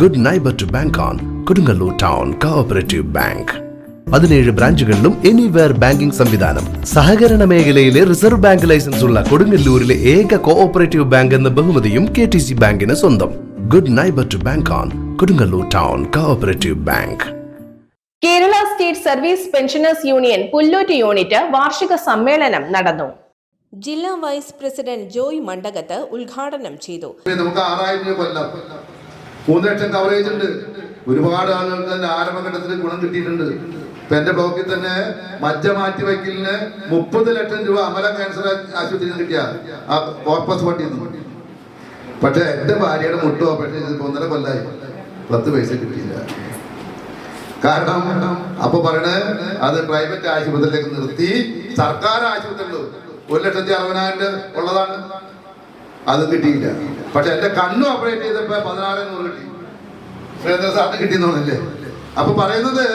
Good neighbour to bank on Kodungallur town cooperative bank പതിനേഴ് ബ്രാഞ്ചുകളിലും anywhere banking സംവിധാനം. സഹകരണ മേഖലയിലെ റിസർവ് ബാങ്ക് ലൈസൻസ് ഉള്ള കൊടുങ്ങല്ലൂരിലെ ഏക കോഓപ്പറേറ്റീവ് ബാങ്ക് എന്ന ബഹുമതിയും കെ ടി സി ബാങ്കിന് സ്വന്തം. Good neighbour to bank on Kodungallur town cooperative bank Kerala state service pensioners union Pulloot unit വാർഷിക സമ്മേളനം നടന്നു. ജില്ലാ വൈസ് പ്രസിഡന്റ് ജോയ് മണ്ടകത്ത് ഉദ്ഘാടനം ചെയ്തു. നമുക്ക് ആറായിരം രൂപ കൊല്ലം. മൂന്ന് ലക്ഷം കവറേജ് ഉണ്ട്. ഒരുപാട് ആളുകൾക്ക് തന്നെ ആരംഭഘട്ടത്തിൽ ഗുണം കിട്ടിയിട്ടുണ്ട്. ഇപ്പൊ എന്റെ ബ്ലോക്കിൽ തന്നെ മജ്ജ മാറ്റി വയ്ക്കലിന് മുപ്പത് ലക്ഷം രൂപ അമല ക്യാൻസർ ആശുപത്രിയിൽ കിട്ടിയ. ആ കോർപ്പസ് ഫണ്ടിൽ പക്ഷെ എന്റെ ഭാര്യയുടെ മുട്ട് ഓപ്പറേഷൻ ചെയ്തപ്പോ ഒന്നര കൊല്ലായി. പത്ത് പൈസ കിട്ടിയില്ല. കാരണം അപ്പൊ പറയണേ അത് പ്രൈവറ്റ് ആശുപത്രിയിലേക്ക് നിർത്തി. സർക്കാർ ആശുപത്രിയിൽ ഒരു ലക്ഷത്തി അറുപതിനായിരം ഉള്ളതാണ്. അത് കിട്ടിയില്ല. പക്ഷെ എന്റെ കണ്ണു ഓപ്പറേറ്റ് ചെയ്തപ്പോ പതിനാറ് നൂറ് കിട്ടി. സുരേന്ദ്ര സാറിന് കിട്ടിയെന്നോന്നല്ലേ അപ്പൊ പറയുന്നത്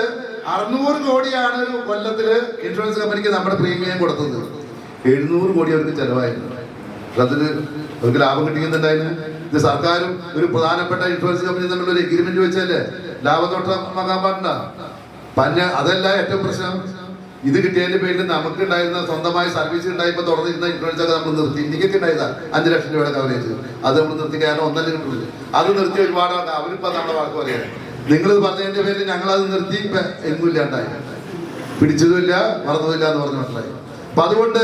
അറുന്നൂറ് കോടിയാണ് ഒരു കൊല്ലത്തിൽ ഇൻഷുറൻസ് കമ്പനിക്ക് നമ്മുടെ പ്രീമിയം കൊടുത്തത്. എഴുന്നൂറ് കോടി അവർക്ക് ചെലവായിരുന്നു. അതിന് അവർക്ക് ലാഭം കിട്ടിക്കുന്നുണ്ടായിരുന്നു ഇത് സർക്കാരും ഒരു പ്രധാനപ്പെട്ട ഇൻഷുറൻസ് കമ്പനി തമ്മിൽ ഒരു എഗ്രിമെന്റ് വെച്ചല്ലേ? ലാഭത്തോട്ടം വാങ്ങാൻ പാടില്ല. പഞ്ഞ അതല്ല ഏറ്റവും പ്രശ്നം. ഇത് കിട്ടിയതിന്റെ പേരിൽ നമുക്ക് ഉണ്ടായിരുന്ന സ്വന്തമായ സർവീസ് ഉണ്ടായപ്പോൾ തുറന്നിരുന്ന ഇൻഷുറൻസ് ഒക്കെ നമ്മൾ നിർത്തി. ഇന്ത്യയ്ക്ക് ഉണ്ടായതാ അഞ്ച് ലക്ഷം രൂപയുടെ കവറേജ് അത് നമ്മൾ നിർത്തി കാരണം ഒന്നല്ല കിട്ടുന്നത് അത് നിർത്തി ഒരുപാട് അവരിപ്പോ നമ്മുടെ വാക്ക് പറയാം നിങ്ങൾ പറഞ്ഞതിന്റെ പേരിൽ ഞങ്ങൾ അത് നിർത്തി ഇപ്പൊ എങ്ങും ഇല്ലാണ്ടായി. പിടിച്ചതുമില്ല മറന്നതുമില്ല എന്ന് പറഞ്ഞു മനസ്സിലായി. അപ്പൊ അതുകൊണ്ട്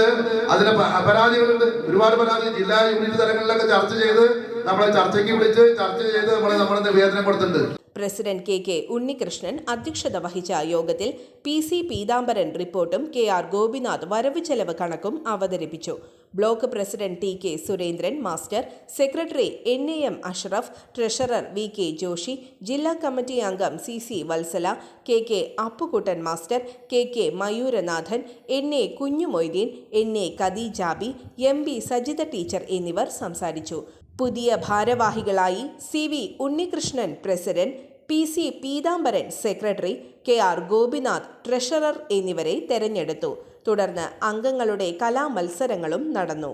അതിന്റെ പരാതികളുണ്ട്. ഒരുപാട് പരാതി ജില്ലാ യൂണിറ്റ് തലങ്ങളിലൊക്കെ ചർച്ച ചെയ്ത് നമ്മളെ ചർച്ചയ്ക്ക് വിളിച്ച് ചർച്ച ചെയ്ത് നമ്മളെ നമ്മുടെ നിവേദനം കൊടുത്തിട്ടുണ്ട്. പ്രസിഡന്റ് കെ കെ ഉണ്ണികൃഷ്ണൻ അധ്യക്ഷത വഹിച്ച യോഗത്തിൽ പി സി പീതാംബരൻ റിപ്പോർട്ടും കെ ആർ ഗോപിനാഥ് വരവ് ചെലവ് കണക്കും അവതരിപ്പിച്ചു. Block president T K Surendran master secretary N A M Ashraf treasurer V K Joshi ജില്ലാ കമ്മിറ്റി അംഗം C C Valsala K K Appukuttan master K K Mayooranathan N A Kunjumoideen N A Khadeejabi M B Sajitha teacher എന്നിവർ സംസാരിച്ചു. പുതിയ ഭാരവാഹികളായി C V Unnikrishnan president P C Peethambaran secretary K R Gopinath treasurer എന്നിവരെ തെരഞ്ഞെടുത്തു. തുടർന്ന് അംഗങ്ങളുടെ കലാമത്സരങ്ങളും നടന്നു.